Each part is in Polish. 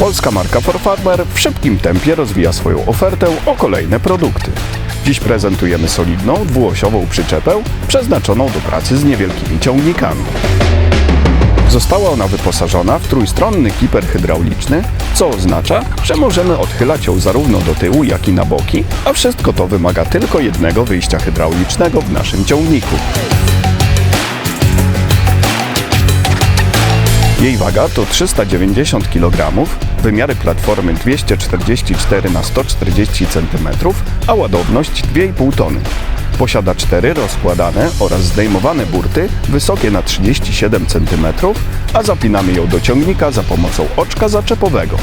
polska marka For Farmer w szybkim tempie rozwija swoją ofertę o kolejne produkty. Dziś prezentujemy solidną, dwuosiową przyczepę przeznaczoną do pracy z niewielkimi ciągnikami. Została ona wyposażona w trójstronny kiper hydrauliczny, co oznacza, że możemy odchylać ją zarówno do tyłu, jak i na boki, a wszystko to wymaga tylko jednego wyjścia hydraulicznego w naszym ciągniku. Jej waga to 390 kg, wymiary platformy 244 na 140 cm, a ładowność 2,5 tony. Posiada cztery rozkładane oraz zdejmowane burty wysokie na 37 cm, a zapinamy ją do ciągnika za pomocą oczka zaczepowego.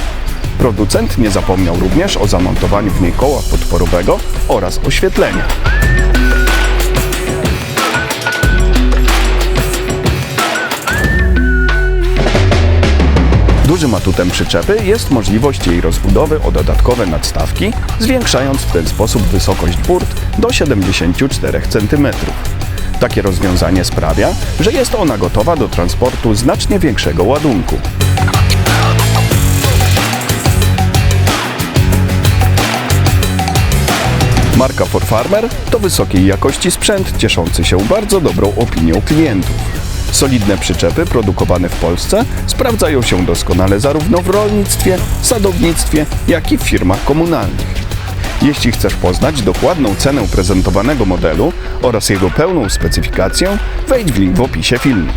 Producent nie zapomniał również o zamontowaniu w niej koła podporowego oraz oświetlenia. Dużym atutem przyczepy jest możliwość jej rozbudowy o dodatkowe nadstawki, zwiększając w ten sposób wysokość burt do 74 cm. Takie rozwiązanie sprawia, że jest ona gotowa do transportu znacznie większego ładunku. Marka For Farmer to wysokiej jakości sprzęt cieszący się bardzo dobrą opinią klientów. Solidne przyczepy produkowane w Polsce sprawdzają się doskonale zarówno w rolnictwie, sadownictwie, jak i w firmach komunalnych. Jeśli chcesz poznać dokładną cenę prezentowanego modelu oraz jego pełną specyfikację, wejdź w link w opisie filmu.